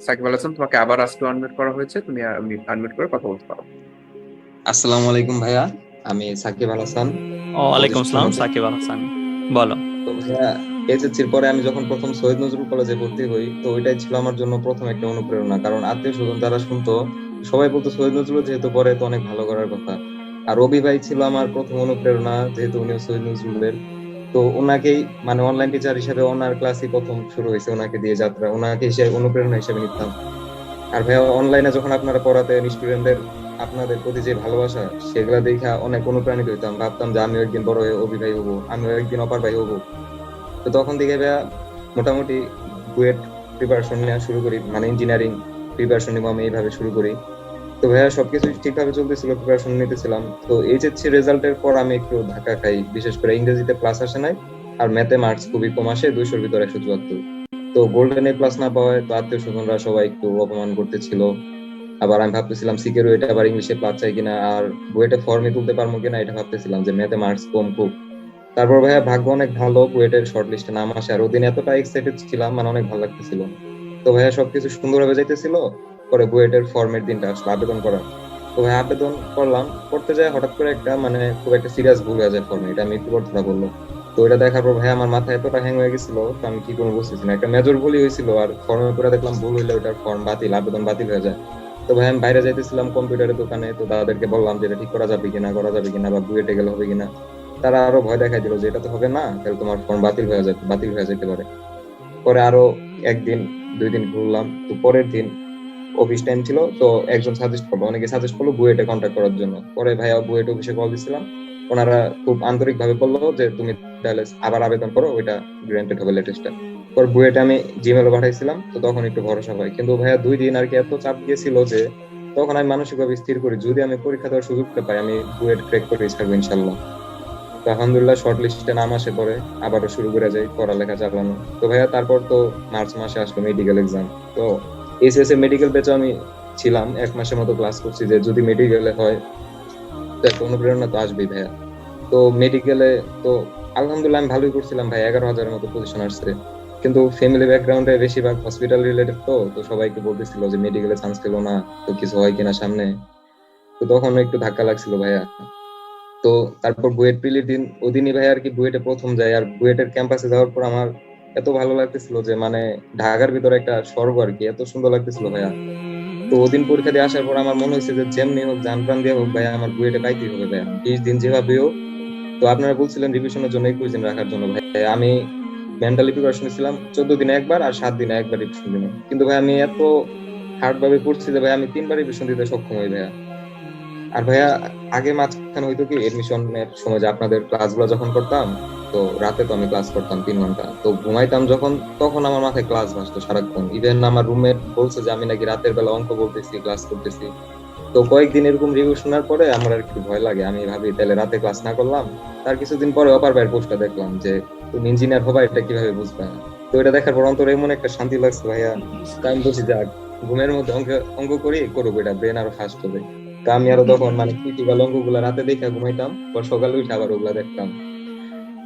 সাকিব আল হাসান তোমাকে আবার আজকে আনমিউট করা হয়েছে। তুমি আনমিউট করে কথা বলতে পারো। আসসালামু আলাইকুম ভাইয়া আমি সাকিব আল হাসান। ওয়ালাইকুম আসসালাম। সাকিব আল হাসান। বলো। ভাইয়া এইচএসসির পরে আমি যখন প্রথম শহীদ নজরুল কলেজে ভর্তি হই তো ওইটাই ছিল আমার জন্য প্রথম একটা অনুপ্রেরণা। কারণ আত্মীয় স্বজন যারা শুনতো সবাই বলতো শহীদ নজরুল যেহেতু পরে তো অনেক ভালো করার কথা। আর রবি ভাই ছিল আমার প্রথম অনুপ্রেরণা যেহেতু উনিও শহীদ নজরুলের তো ওনাকেই মানে অনলাইন টিচার হিসেবে ওনার ক্লাসই প্রথম শুরু হয়েছে, ওনাকে দিয়ে যাত্রা। ওনাকে হিসেবে, অনুপ্রেরণা হিসেবে নিতাম। আর ভাইয়া অনলাইনে যখন আপনারা পড়াতেন স্টুডেন্টদের আপনাদের প্রতি যে ভালোবাসা, সেগুলা দেখা অনেক অনুপ্রাণিত হইতাম। ভাবতাম যে আমিও একদিন বড় হয়ে অভি ভাই হব, আমিও একদিন অপার ভাই হব। তো তখন থেকে ভাইয়া, মোটামুটি বুয়েট প্রিপারেশন নেওয়া শুরু করি মানে ইঞ্জিনিয়ারিং প্রিপারেশন নিবো আমি এইভাবে শুরু করি। তো ভাইয়া সবকিছু ঠিকভাবে চলতেছিল প্রিপারেশন নিতেছিলাম। তো এইচএসসি রেজাল্টের পর আমি একটু ধাক্কা খাই। বিশেষ করে ইংরেজিতে প্লাস আসে নাই, আর ম্যাথে মার্কস খুবই কম আসে, দুইশোর ভিতরে একশো চুয়াত্তর। তো গোল্ডেন এ প্লাস না পাওয়ায় তো আত্মীয় স্বজনরা সবাই একটু অপমান করতেছিল। আবার আমি ভাবতেছিলাম সিকেরও এটা আবার ইংলিশে প্লাস চাই কিনা, আর বুয়েটে ফর্মে তুলতে পারব কিনা, এটা ভাবতেছিলাম যে ম্যাথে মার্কস কম খুব। তারপর ভাইয়া ভাগ্য অনেক ভালো বুয়েটের শর্ট লিস্টে নাম আসে, আর ওদিন এতটা এক্সাইটেড ছিলাম মানে অনেক ভালো লাগতেছিল। তো ভাইয়া সবকিছু সুন্দরভাবে যাইতেছিল পরে বুয়েটের ফর্মের দিনটা আসলো, আবেদন করার তো ভাই, আবেদন করলাম, করতে যায় হঠাৎ করে একটা মানে খুব একটা সিরিয়াস ভুল হয়ে যায় ফর্মে এটা আমি একটু পর ধরা বলল তো এটা দেখার পর ভাই, আমার মাথায় এতটা হ্যাং হয়ে গেছিল তো আমি কি করব বুঝতেছি না, একটা মেজর ভুলই হয়েছিল আর ফর্মে করে দেখলাম ভুল হইলে ওটার ফর্ম বাতিল, আবেদন বাতিল হয়ে যায়। তো ভাই, আমি বাইরে যাইতেছিলাম কম্পিউটারের দোকানে, তো দাদাদেরকে বললাম যে এটা ঠিক করা যাবে কিনা, করা যাবে কিনা বা বুয়েটে গেলে হবে কিনা। তারা আরও ভয় দেখাই দিল যে এটা তো হবে না, তাহলে তোমার ফর্ম বাতিল হয়ে যাবে বাতিল হয়ে যেতে পারে। পরে আরও একদিন, দুই দিন ঘুরলাম, তো পরের দিন অফিস টাইম ছিল, তো একজন সাজেস্ট করল, অনেকে সাজেস্ট করল বুয়েটে কন্ট্যাক্ট করার জন্য। পরে ভাইয়া বুয়েট অফিসে কল দিছিলাম। ওনারা খুব আন্তরিক ভাবে বলল যে, তুমি তাহলে আবার আবেদন করো, ওইটা গ্রান্টেড হবে লেটেস্টটা পর বুয়েটে আমি জিমেলও পাঠাইছিলাম, তো তখন একটু ভরসা হয়। কিন্তু ভাইয়া দুই দিন আর কি এত চাপ দিয়েছিল যে, তখন আমি মানসিকভাবে স্থির করি, যদি আমি পরীক্ষা দেওয়ার সুযোগটা পাই, আমি বুয়েট ক্র্যাক করে ছাড়বো ইনশাল্লাহ তো আলহামদুলিল্লাহ শর্ট লিস্টে নাম আসে পরে, আবারও শুরু করে যাই, পড়ালেখা চালানো। তো ভাইয়া তারপর তো মার্চ মাসে আসলো মেডিকেল এক্সাম তো এসএস এ মেডিকেল ব্যাচে আমি ছিলাম, এক মাসের মতো ক্লাস করছি যে যদি মেডিকেলে হয়, তো একটা অনুপ্রেরণা তো আসবেই ভাইয়া। তো মেডিকেলে তো আলহামদুলিল্লাহ আমি ভালোই করছিলাম ভাই, এগারো হাজারের মতো পজিশন আসছে। কিন্তু ফ্যামিলি ব্যাকগ্রাউন্ডে বেশিরভাগ হসপিটাল রিলেটেড তো তো সবাইকে বলতেছিল যে মেডিকেলে চান্স পেল না, তো কিছু হয় কিনা সামনে। তো তখন একটু ধাক্কা লাগছিল ভাইয়া। তো তারপর বুয়েট পিলির দিন, ওদিনই ভাই আর কি বুয়েটে প্রথম যাই, আর বুয়েটের ক্যাম্পাসে যাওয়ার পর আমার এত ভালো লাগতেছিল যে মানে ঢাকার ভিতরে একটা স্বর্গ আর কি, এত সুন্দর লাগতেছিল ভাইয়া। তো ওদিন পরীক্ষা দিয়ে আসার পর আমার মনে হয়েছে যে, যেমনি হোক, জান প্রাণ দিয়ে হোক, ভাইয়া, আমার বুয়েটে পাইতেই হবে ভাইয়া। বিশ দিন যেভাবে হোক। তো আপনারা বলছিলেন রিভিশনের জন্য একুশ দিন রাখার জন্য ভাই আমি মেন্টালি প্রিপারেশন ছিলাম, চোদ্দ দিনে একবার আর সাত দিনে একবার রিভিশন দিনে কিন্তু ভাই আমি এত হার্ড ভাবে পড়ছি যে ভাই আমি তিনবার রিভিশন দিতে সক্ষম হই ভাইয়া। আর ভাইয়া, আগে মাঝখানে হইতো কি এডমিশনের সময় যে আপনাদের ক্লাসগুলো যখন করতাম, তো রাতে তো আমি ক্লাস করতাম তিন ঘণ্টা। তো ঘুমাইতাম যখন, তখন আমার মাথায় ক্লাস ভাসতো সারাক্ষণ। ইভেন আমার রুমমেট বলছে যে, আমি নাকি রাতের বেলা অঙ্ক বলতেছি ক্লাস করতেছি। তো কয়েকদিন এরকম রিভিউ শোনার পরে আমার আর একটু ভয় লাগে। আমি ভাবি, তাহলে রাতে ক্লাস না করলাম? তার কিছুদিন পরে অপার ভাইয়ের পোস্টটা দেখলাম যে, তুমি ইঞ্জিনিয়ার হবা, এটা কীভাবে বুঝবে? তো এটা দেখার পর অন্তরে এমন একটা শান্তি লাগছে ভাইয়া। তো আমি বলছি, যাক, ঘুমের মধ্যে অঙ্ক অঙ্ক করি, করুক এটা ব্রেন আরও ফাস্ট হবে। আমি আরও তখন মানে ক্রিটিক্যাল অঙ্কগুলো রাতে দেখে ঘুমাইতাম, পর সকালে উঠে আবার ওগুলা দেখতাম।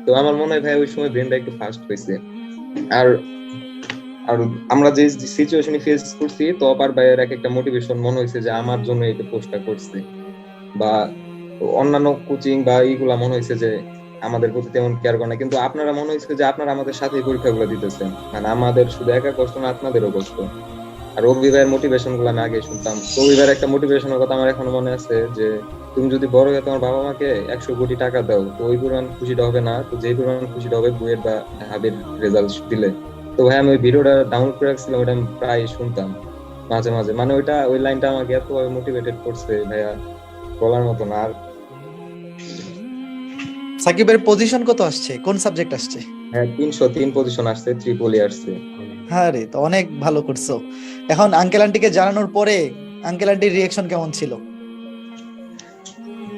তো আমার মনে হয় ভাই, ওই সময় ব্রেনটা একটু ফাস্ট হয়েছে আর আর আমরা যে সিচুয়েশনে ফেস করছি, তো অপার ভাইয়ের এক একটা মোটিভেশন মনে হয়েছে যে আমার জন্য এই পোস্টটা করছে। বা অন্যান্য কোচিং বা এইগুলা মনে হয়েছে যে আমাদের প্রতি তেমন কেয়ার করে না। কিন্তু আপনারা মনে হয়েছে যে আপনারা আমাদের সাথে পরীক্ষাগুলো দিতেছেন। মানে আমাদের শুধু একা কষ্ট না, আপনাদেরও কষ্ট। আর রবি ভাইয়ের মোটিভেশনগুলো আমি আগে শুনতাম। রবি ভাইয়ের একটা মোটিভেশনের কথা আমার এখনও মনে আছে যে, তুমি যদি বড় হয়ে তোমার বাবা মাকে একশো কোটি টাকা দাও, তো ওই পরিমাণ খুশিটা হবে না, তো যেই পরিমাণ খুশিটা হবে বুয়েট বা হাবির রেজাল্ট দিলে। তো ভাই, আমি ওই ভিডিওটা ডাউনলোড করে রাখছিলাম ওটা আমি প্রায় শুনতাম, মাঝে মাঝে। মানে ওইটা, ওই লাইনটা আমাকে এত মোটিভেটেড করছে ভাইয়া, বলার মতো না। আর সাকিবের পজিশন কত আসছে? কোন সাবজেক্ট আসছে? তিনশো তিন পজিশন আসছে ত্রিপলি আসছে। হ্যাঁ রে তো অনেক ভালো করছ। এখন আঙ্কেল আন্টিকে জানানোর পরে আঙ্কেল আন্টির রিয়েকশন কেমন ছিল?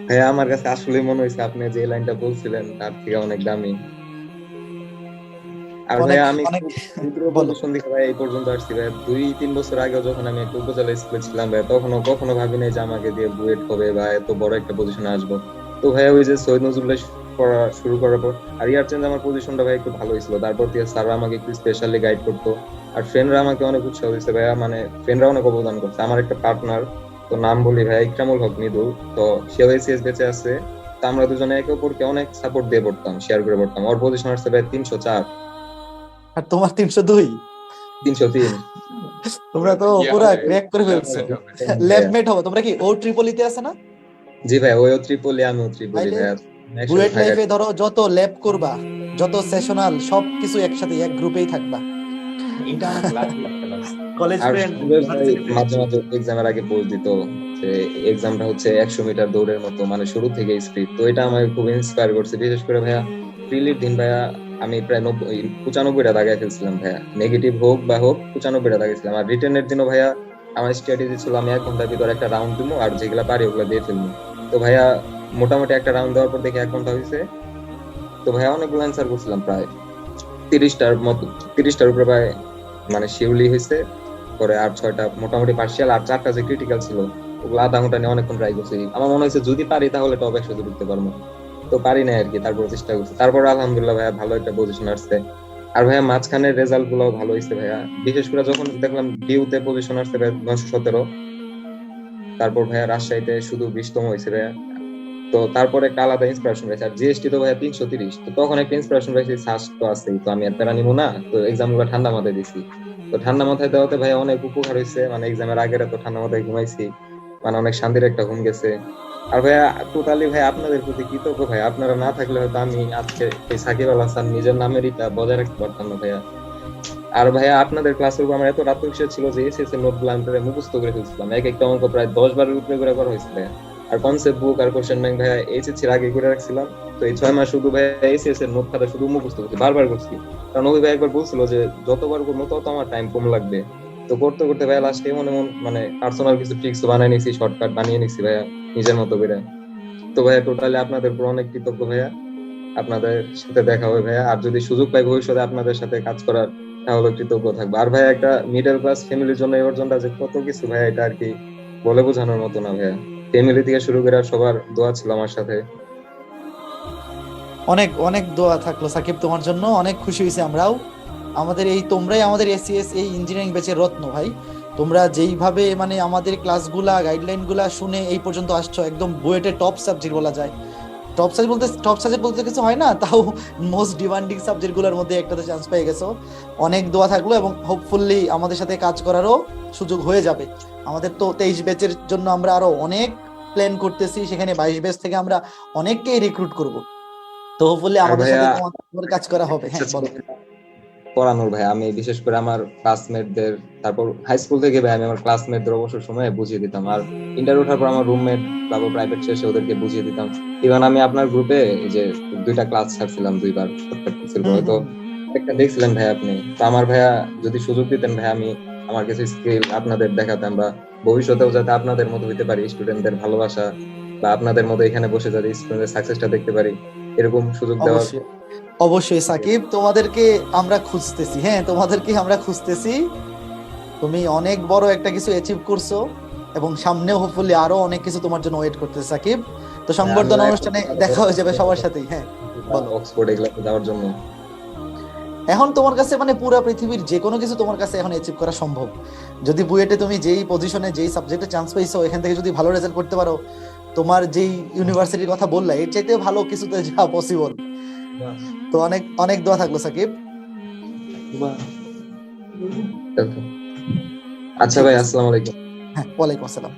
হ্যাঁ আমার কাছে আসলে মনে হয়েছে আপনি যে লাইনটা বলছিলেন তার থেকে অনেক দামি। আর ভাই আমি ভাই এই পর্যন্ত আসছি। ভাই দুই তিন বছর আগে যখন আমি একটা উপজেলা স্কুলে ছিলাম ভাই তখনও কখনো যে আমাকে দিয়ে বুয়েট হবে বা এত বড় একটা পজিশনে আসব। তো ভাই ওই যে সৈয়দ নজরুলের পড়া শুরু করার পর আর ইয়ার চেঞ্জ আমার পজিশনটা ভাই একটু ভালো হয়েছিল। তারপর দিয়ে স্যাররা আমাকে একটু স্পেশালি গাইড করতো। আর ফ্রেন্ডরা আমাকে অনেক উৎসাহ দিচ্ছে ভাইয়া মানে ফ্রেন্ডরা অনেক অবদান করছে। আমার একটা পার্টনার তো নাম বলি ভাই ইকরামুল হক মৃদুল তো সেও এসিএস বেঁচে আছে। তো আমরা দুজনে একে অপরকে অনেক সাপোর্ট দিয়ে পড়তাম শেয়ার করে পড়তাম। ওর পজিশন আসছে ভাই তিনশো চার। আর তোমার তিনশো দুই? তিনশো তিন। তোমরা তো পুরা ক্র্যাক করে ফেলছো। ল্যাবমেট হবে। তোমরা কি ও ট্রিপলিতে আছে না? জি ভাই ওইও ত্রিপলি আমিও ত্রিপলি তাইলে থাকা- লাইফে ধরো যত ল্যাব করবা যত সেশনাল সব কিছু একসাথে এক গ্রুপেই থাকবা। কলেজ ফ্রেন্ড মাঝে মাঝে এক্সামের আগে পোস্ট দিত যে এক্সামটা হচ্ছে একশো মিটার দৌড়ের মতো মানে শুরু থেকে স্পিড তো এটা আমাকে খুব ইন্সপায়ার করছে। বিশেষ করে ভাইয়া প্রিলির দিন ভাইয়া আমি প্রায় নব্বই পঁচানব্বইটা দাগে ফেলছিলাম ভাইয়া। নেগেটিভ হোক বা হোক পঁচানব্বইটা আর রিটার্নের দিনও ভাইয়া আমার স্ট্র্যাটেজি ছিল আমি এক ঘণ্টার ভিতরে একটা রাউন্ড দিব আর যেগুলা পারি ওগুলা দিয়ে ফেলব তো ভাইয়া মোটামুটি একটা রাউন্ড দেওয়ার পর দেখি এক ঘণ্টা হয়েছে তো ভাইয়া অনেকগুলো অ্যান্সার করছিলাম প্রায়। তিরিশটার মতো, তিরিশটার উপরে প্রায় মানে শিউলি হয়েছে পরে আর ছয়টা, মোটামুটি পার্সিয়াল আর চারটা যে ক্রিটিক্যাল ছিল, ওগুলো আধা ঘণ্টা নিয়ে অনেকক্ষণ ট্রাই করছি। আমার মনে হয়েছে যদি পারি তাহলে টপ একশোতে ঢুকতে পারব। তো পারি না আর কি তারপর চেষ্টা করছি। তারপর আলহামদুলিল্লাহ ভাইয়া ভালো একটা পজিশন আসছে। আর ভাইয়া মাঝখানের রেজাল্টগুলো ভালো হয়েছে ভাইয়া। বিশেষ করে যখন দেখলাম ডিউতে পজিশন আসছে ভাইয়া নয়শো সতেরো। তারপর ভাইয়া রাজশাহীতে শুধু বিশতম হয়েছে ভাইয়া। তো তারপরে একটা আলাদা ইন্সপিরেশন পাইছে আর জিএসটি তো ভাইয়া তিনশো তিরিশ। তো তখন একটা ইন্সপিরেশন পাইছি শ্বাস তো আছেই, তো আমি আর প্যারা নিবো না। তো এক্সামগুলো ঠান্ডা মাথায় দিছি। তো ঠান্ডা মাথায় দেওয়াতে ভাই অনেক উপকার হয়েছে। মানে এক্সামের আগের তো ঠান্ডা মাথায় ঘুমাইছি। মানে অনেক শান্তির একটা ঘুম গেছে। আর ভাইয়া টোটালি ভাই আপনাদের প্রতি কৃতজ্ঞ ভাই আপনারা না থাকলে হয়তো আমি আজকে এই সাকিব আল হাসান নিজের নামের ইটা বজায় রাখতে পারতাম না ভাইয়া। আর ভাইয়া আপনাদের ক্লাসের উপর আমার এত আত্মবিশ্বাস ছিল যে এসএস এর নোটগুলো আমি মুখস্থ করে ফেলছিলাম। এক একটা অঙ্ক প্রায় দশ বারের উপরে করে করা হয়েছে ভাইয়া। আর কনসেপ্ট বুক আর কোশ্চেন ব্যাংক ভাইয়া এইচএসসি এর আগে করে রাখছিলাম, তো এই ছয় মাস শুধু ভাইয়া এসএস এর নোট খাতা শুধু মুখস্থ করছি, বারবার করছি। কারণ ওই ভাই একবার বলছিল যে, যতবার করব তত আমার টাইম কম লাগবে। তো করতে করতে ভাইয়া লাস্টে মনে মন মানে পার্সোনাল কিছু ট্রিক্স বানিয়ে নিছি শর্টকাট বানিয়ে নিছি ভাইয়া, নিজের মতো করে। তো ভাইয়া টোটালি আপনাদের উপর অনেক কৃতজ্ঞ ভাইয়া। আপনাদের সাথে দেখা হবে ভাইয়া। আর যদি সুযোগ পাই ভবিষ্যতে আপনাদের সাথে কাজ করার, তাহলে কৃতজ্ঞ থাকব। আর ভাইয়া একটা মিডল ক্লাস ফ্যামিলির জন্য এই অর্জনটা যে কত কিছু ভাইয়া এটা আর কি বলে বোঝানোর মতো না ভাইয়া। ফ্যামিলি থেকে শুরু করে সবার দোয়া ছিল আমার সাথে। অনেক অনেক দোয়া থাকল সাকিব তোমার জন্য, অনেক খুশি হয়েছে আমরাও। আমাদের এই, তোমরাই আমাদের এসিএস এই ইঞ্জিনিয়ারিং ব্যাচের রত্ন ভাই। তোমরা যেইভাবে মানে আমাদের ক্লাসগুলা গাইডলাইনগুলা শুনে এই পর্যন্ত আসছো, একদম বুয়েটে টপ সাবজেক্ট বলা যায়। টপ সাবজেক্ট বলতে টপ সাবজেক্ট বলতে কিছু হয় না তাও মোস্ট ডিমান্ডিং সাবজেক্টগুলোর মধ্যে একটাতে চান্স পেয়ে গেছো। অনেক দোয়া থাকল এবং হোপফুলি আমাদের সাথে কাজ করারও সুযোগ হয়ে যাবে। আমাদের তো তেইশ ব্যাচের জন্য আমরা আরও অনেক প্ল্যান করতেছি সেখানে বাইশ ব্যাচ থেকে আমরা অনেককেই রিক্রুট করব। তো হোপফুলি আমাদের সাথে কাজ করা হবে। হ্যাঁ বলো। পড়ানোর ভাই আমি বিশেষ করে আমার ক্লাসমেটদের তারপর হাই স্কুল থেকে ভাই আমি আমার ক্লাসমেটদের অবসর সময়ে বুঝিয়ে দিতাম। আর ইন্টার ওঠার পর আমার রুমমেট তারপর প্রাইভেট শেষে ওদেরকে বুঝিয়ে দিতাম। ইভেন আমি আপনার গ্রুপে যে দুইটা ক্লাস ছাড়ছিলাম দুইবার হুম, হয়তো একটা দেখছিলেন ভাই আপনি। তো আমার ভাইয়া যদি সুযোগ দিতেন ভাই আমি আমার কিছু স্কিল আপনাদের দেখাতাম বা ভবিষ্যতেও যাতে আপনাদের মতো হইতে পারি স্টুডেন্টদের ভালোবাসা বা আপনাদের মতো এখানে বসে যাতে স্টুডেন্টের সাকসেসটা দেখতে পারি এরকম সুযোগ দেওয়ার অবশ্যই। সাকিব তোমাদেরকে আমরা খুঁজতেছি। হ্যাঁ তোমাদেরকে আমরা খুঁজতেছি। তুমি অনেক বড় একটা কিছু অ্যাচিভ করছ এবং সামনেও হোপফুলি আরও অনেক কিছু তোমার জন্য ওয়েট করতেছে সাকিব। তো সংবর্ধনা অনুষ্ঠানে দেখা হয়ে যাবে সবার সাথেই হ্যাঁ। বলো। অক্সফোর্ড এগুলোতে যাওয়ার জন্য। এখন তোমার কাছে মানে পুরো পৃথিবীর যে কোনো কিছু তোমার কাছে এখন অ্যাচিভ করা সম্ভব। যদি বুয়েটে তুমি যেই পজিশনে যেই সাবজেক্টে চান্স পাইছো এখান থেকে যদি ভালো রেজাল্ট করতে পারো তোমার যেই ইউনিভার্সিটির কথা বললা এর চাইতেও ভালো কিছুতে যাওয়া পসিবল তো অনেক অনেক দোয়া থাকল সাকিব। আচ্ছা ভাই আসসালামু আলাইকুম। হ্যাঁ ওয়ালাইকুম আসসালাম।